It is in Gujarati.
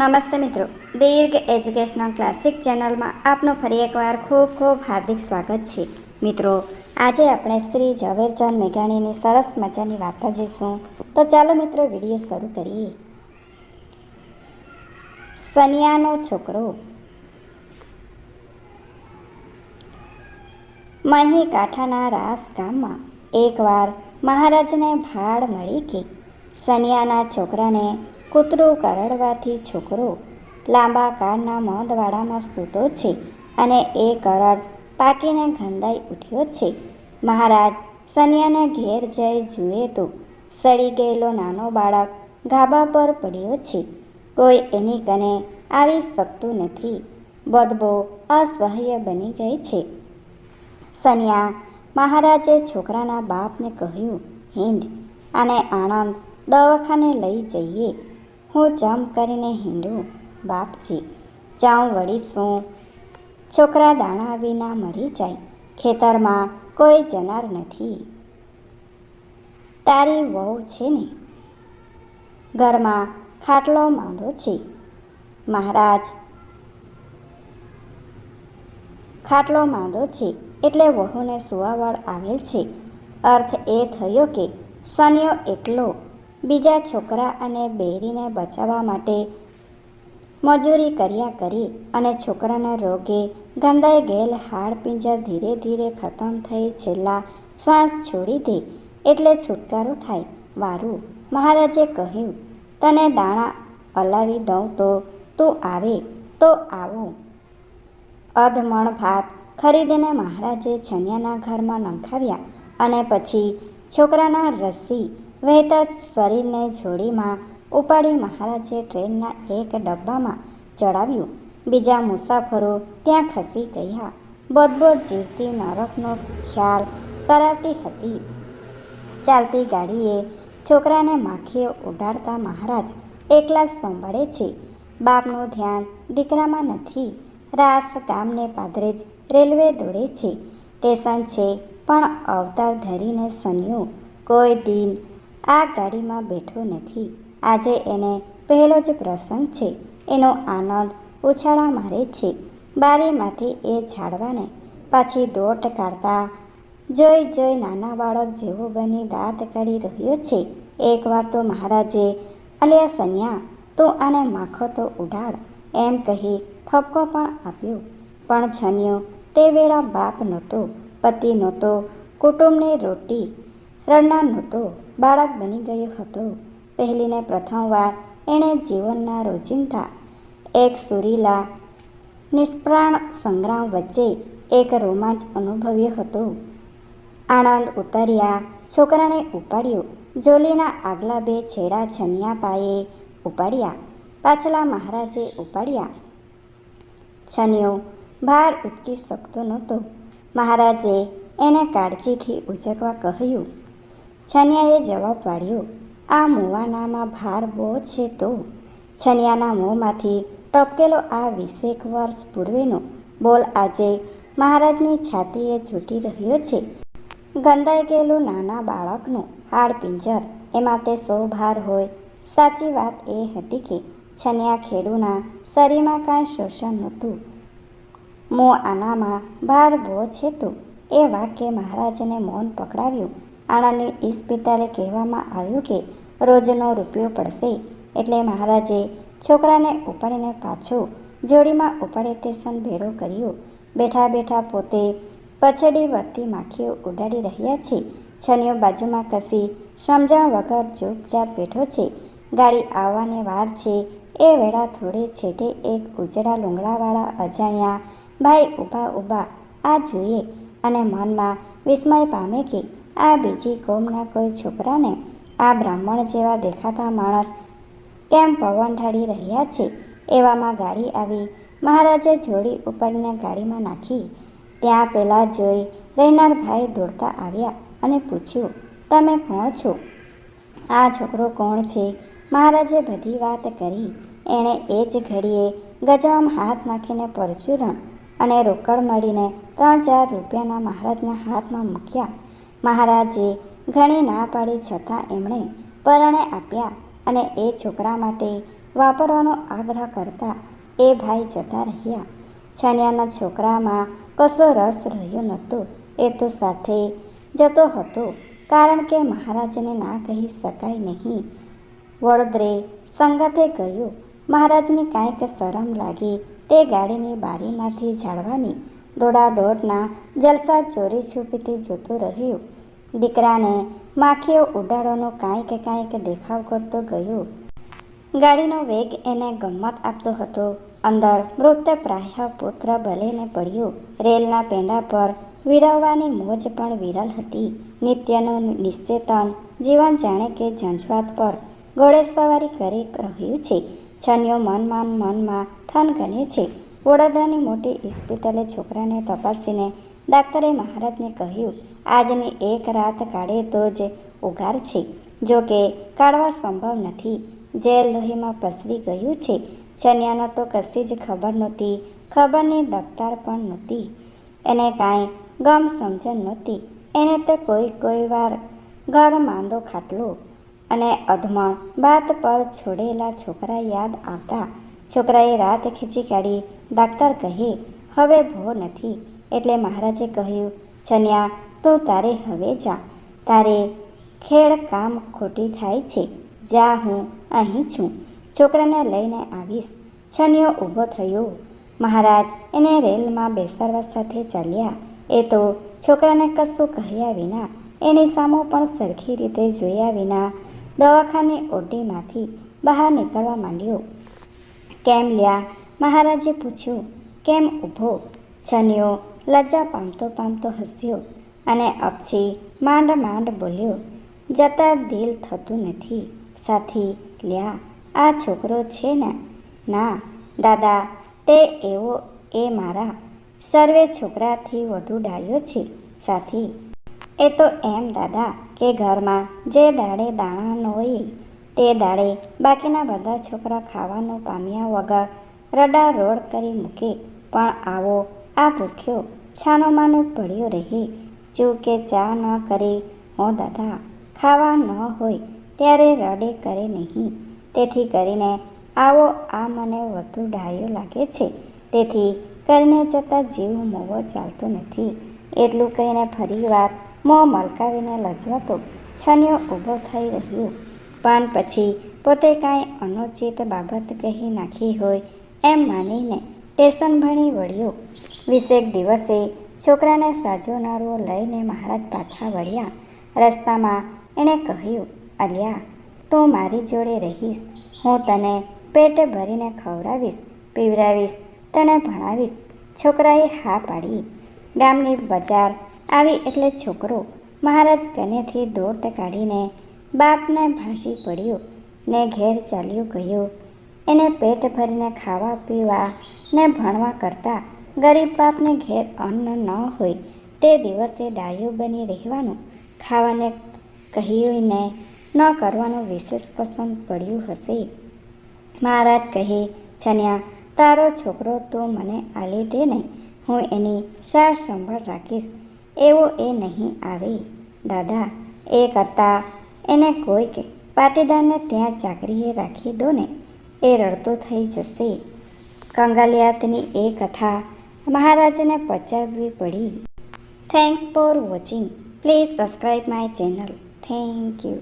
નમસ્તે મિત્રો. દીર્ઘ એજ્યુકેશનલ ક્લાસિક ચેનલમાં આપનું ફરી એકવાર ખૂબ ખૂબ હાર્દિક સ્વાગત છે. મિત્રો, આજે આપણે શ્રી ઝવેરચંદ મેઘાણીની સરસ મજાની વાર્તા જોઈશું. તો ચાલો મિત્રો, વીડિયો શરૂ કરીએ. સનિયાનો છોકરો. મહી કાંઠાના રાસ ગામમાં એકવાર મહારાજને ભાડ મળી કે સનિયાના છોકરાને કૂતરું કરડવાથી છોકરો લાંબા કાળના મોંદવાડામાં સૂતો છે અને એ કરડ પાકીને ગંદાઈ ઉઠ્યો છે. મહારાજ સનિયાના ઘેર જઈ જુએ તો સડી ગયેલો નાનો બાળક ગાબા પર પડ્યો છે. કોઈ એની કને આવી શકતું નથી. બદબો અસહ્ય બની ગઈ છે. સનિયા મહારાજે છોકરાના બાપને કહ્યું, હિંડ અને આણંદ દવાખાને લઈ જઈએ. હું જમ કરીને હિંડું, બાપજી ચાઉં વળી શું છોકરા દાણા વિના મરી જાય, ખેતરમાં કોઈ જનાર નથી. તારી વહુ છે ને? ઘરમાં ખાટલો માંદો છે. મહારાજ, ખાટલો માંદો છે એટલે વહુને સુવાવડ આવેલ છે. અર્થ એ થયો કે સનિયો એકલો બીજા છોકરા અને બેરીને બચાવવા માટે મજૂરી કર્યા કરી અને છોકરાના રોગે ગંદાઈ ગયેલ હાડ પિંજર ધીરે ધીરે ખતમ થઈ છેલ્લા શ્વાસ છોડી દે એટલે છુટકારો થાય. વારું, મહારાજે કહ્યું, તને દાણા હલાવી દઉં તો તું આવે, તો આવું. અધમણ ભાત ખરીદીને મહારાજે છનિયાના ઘરમાં નંખાવ્યા અને પછી છોકરાના રસી વહેતા શરીરને જોડીમાં ઉપાડી મહારાજે ટ્રેનના એક ડબ્બામાં ચડાવ્યું. બીજા મુસાફરો ત્યાં ખસી ગયા. બદબો જીવતી નરકનો ખ્યાલ કરાતી હતી. ચાલતી ગાડીએ છોકરાને માખીઓ ઉડાડતા મહારાજ એકલા સંભાળે છે. બાપનું ધ્યાન દીકરામાં નથી. રાસ ગામને પાદરે જ રેલવે દોડે છે. સ્ટેશન છે, પણ અવતાર ધરીને સન્યું કોઈ દિન આ ગાડીમાં બેઠો નથી. આજે એને પહેલો જ પ્રસંગ છે. એનો આનંદ ઉછાળા મારે છે. બારીમાંથી એ ઝાડવાને પાછી દોટ કાઢતા જોઈ જોઈ નાના બાળક જેવો બની દાંત કાઢી રહ્યો છે. એકવાર તો મહારાજે અલ્યા સન્યા, તું આને માખો તો ઉડાડ એમ કહી ઠપકો પણ આપ્યો. પણ છન્યો તે વેળા બાપ નહોતો, પતિ નહોતો, કુટુંબની રોટી રડનાર નહોતો. બાળક બની ગયો હતો. પહેલીને પ્રથમવાર એણે જીવનના રોજિંદા એક સુરીલા નિષ્પ્રાણ સંગ્રામ વચ્ચે એક રોમાંચ અનુભવ્યો હતો. આણંદ ઉતર્યા, છોકરાને ઉપાડ્યો. જોલીના આગલા બે છેડા છનિયા પાયે ઉપાડ્યા. પાછલા મહારાજે ઉપાડ્યા. છનિયો, ભાર ઉચકી શકતો નહોતો. મહારાજે એને કાળજીથી ઉચકવા કહ્યું છનિયાએ જવાબ પાડ્યો, આ મુવાનામાં ભાર બહુ છે તો? છનિયાના મોંમાંથી ટપકેલો આ વીસેક વર્ષ પૂર્વેનો બોલ આજે મહારાજની છાતીએ છૂટી રહ્યો છે. ગંદાઈ ગયેલું નાના બાળકનું હાડ પિંજર, એમાં તે સો ભાર હોય. સાચી વાત એ હતી કે છનિયા ખેડૂના શરીરમાં કાંઈ શોષણ નહોતું. મો આનામાં ભાર બહુ છે તો? એ વાક્ય મહારાજને મૌન પકડાવ્યું. આણંદની ઇસ્પિતાલે કહેવામાં આવ્યું કે રોજનો રૂપિયો પડશે એટલે મહારાજે છોકરાને ઉપાડીને પાછો જોડીમાં ઉપાડી સ્ટેશન ભેડો કર્યો. બેઠા બેઠા પોતે પછડી વધતી માખીઓ ઉડાડી રહ્યા છે. છનીઓ બાજુમાં કસી સમજણ વગર ચૂપચાપ બેઠો છે. ગાડી આવવાની વાર છે. એ વેળા થોડે છેટે એક ઉજળા લુંગડાવાળા અજાણ્યા ભાઈ ઊભા ઊભા આ જોઈએ અને મનમાં વિસ્મય પામે કે આ બીજી કોમના કોઈ છોકરાને આ બ્રાહ્મણ જેવા દેખાતા માણસ કેમ પવન ઢાળી રહ્યા છે? એવામાં ગાડી આવી. મહારાજે જોડી ઉપરને ગાડીમાં નાખી. ત્યાં પેલા જોઈ રહેનાર ભાઈ દોડતા આવ્યા અને પૂછ્યું, તમે કોણ છો? આ છોકરો કોણ છે? મહારાજે બધી વાત કરી. એણે એ જ ઘડીએ ગજામાં હાથ નાખીને પરચુરણ અને રોકડ મળીને ત્રણ ચાર રૂપિયાના મહારાજના હાથમાં મૂક્યા. મહારાજે ઘણી ના પાડી છતાં એમણે પરણે આપ્યા અને એ છોકરા માટે વાપરવાનો આગ્રહ કરતા એ ભાઈ જતા રહ્યા. છાનિયાના છોકરામાં કશો રસ રહ્યો નહોતો. એ તો સાથે જતો હતો. કારણ કે મહારાજને ના કહી શકાય નહીં. વડોદરે સંગાતે ગયું. મહારાજને કાંઈક શરમ લાગી તે ગાડીની બારીમાંથી ઝાડવાની દોડાદોડના જલસા ચોરી છુપીથી જોતું રહ્યું. દીકરાને માખીઓ ઉડાડવાનો કાંઈક કાંઈક દેખાવ કરતો ગયો. ગાડીનો વેગ એને ગમત આપતો હતો. અંદર મૃતપ્રાય પુત્ર ભલેને પડ્યો. રેલના પેંડા પર વિરવવાની મોજ પણ વિરલ હતી. નિત્યનું નિશ્ચેતન જીવન જાણે કે ઝંઝવાત પર ઘોડેસવારી કરી રહ્યું છે. છન્યો મનમાં મનમાં થનગને છે. વડોદરાની મોટી હોસ્પિટલે છોકરાને તપાસીને ડાક્ટરે મહારાજને કહ્યું, આજની એક રાત કાઢે તો જ ઉઘાર છે. જો કે કાઢવા સંભવ નથી. જે લોહીમાં પસરી ગયું છે, છન્યાનો તો કશી જ ખબર નહોતી. ખબરની દફતાર પણ નહોતી. એને કાંઈ ગમ સમજણ નહોતી. એને તો કોઈ કોઈ વાર ઘર માંદો ખાટલો અને અધમણ બાત પર છોડેલા છોકરા યાદ આવતા છોકરાએ રાત ખેંચી કાઢી ડાક્ટર કહે, હવે ભો નથી. એટલે મહારાજે કહ્યું છન્યા તું તારે હવે જા. તારે ખેડ કામ ખોટી થાય છે. જા, હું અહીં છું. છોકરાને લઈને આવીશ. છન્યો ઊભો થયો. મહારાજ એને રેલમાં બેસાડવા સાથે ચાલ્યા. એ તો છોકરાને કશું કહ્યા વિના, એની સામો પણ સરખી રીતે જોયા વિના દવાખાને ઓટીમાંથી બહાર નીકળવા માંડ્યો. કેમ લ્યા? મહારાજે પૂછ્યું, કેમ ઊભો? છન્યો લજ્જા પામતો પામતો હસ્યો. અને અપછી માંડ માંડ બોલ્યો, જતા દિલ થતું નથી. સાથી, લ્યા, આ છોકરો છે ને? ના, દાદા, તે એવો, એ મારા. સર્વે છોકરાથી વધુ ડાયો છે, સાથી. એ તો એમ, દાદા, કે ઘરમાં જે દાડે દાણા હોય તે દાડે બાકીના બધા છોકરા ખાવાનું પામ્યા વગર રડા રોડ કરી મૂકે. પણ આવો આ ભૂખ્યો છાનોમાનો પડ્યો રહે. જો કે ચા ન કરે, હો દાદા, ખાવા ન હોય ત્યારે રડે કરે નહીં. તેથી કરીને આવો આ મને વધુ ડાયો લાગે છે. તેથી કરીને જતાં જીવ મોવો ચાલતો નથી. એટલું કહીને ફરીવાર મોં મલકાવીને લજવાતો, છન્યો ઊભો થઈ રહ્યો. પણ પછી પોતે કાંઈ અનુચિત બાબત કહી નાખી હોય એમ માનીને ટેશન ભણી વળ્યો. વીસેક દિવસે છોકરાને સાજોનારો લઈને મહારાજ પાછા વળ્યા. રસ્તામાં એણે કહ્યું, અલ્યા, તું મારી જોડે રહીશ. હું તને પેટ ભરીને ખવડાવીશ, પીવડાવીશ, તને ભણાવીશ. છોકરાએ હા પાડી. ગામની બજાર આવી એટલે છોકરો મહારાજ કનેથી દોટ કાઢીને બાપને ભાંસી પડ્યો ને ઘેર ચાલ્યો ગયો. એને પેટ ભરીને ખાવા પીવા ને ભણવા કરતાં ગરીબ બાપને ઘેર અન્ન ન હોય તે દિવસે ડાયો બની રહેવાનું ખાવાને કહીને ન કરવાનું વિશેષ પસંદ પડ્યું હશે. મહારાજ કહે, છન્યા, તારો છોકરો તો મને આલી દે ને, હું એની સાર સંભાળ રાખીશ. એવો એ નહીં આવે. દાદા, એ કરતાં એને કોઈક પાટીદારને ત્યાં ચાકરીએ રાખી દો ને. એ રડતો થઈ જશે. કંગાલિયાતની એ કથા મહારાજને પચાવવી પડી. Thanks for watching please subscribe my channel thank you